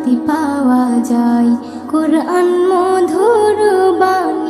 শান্তি পাওয়া যায়। কোরআন মধুর বাণী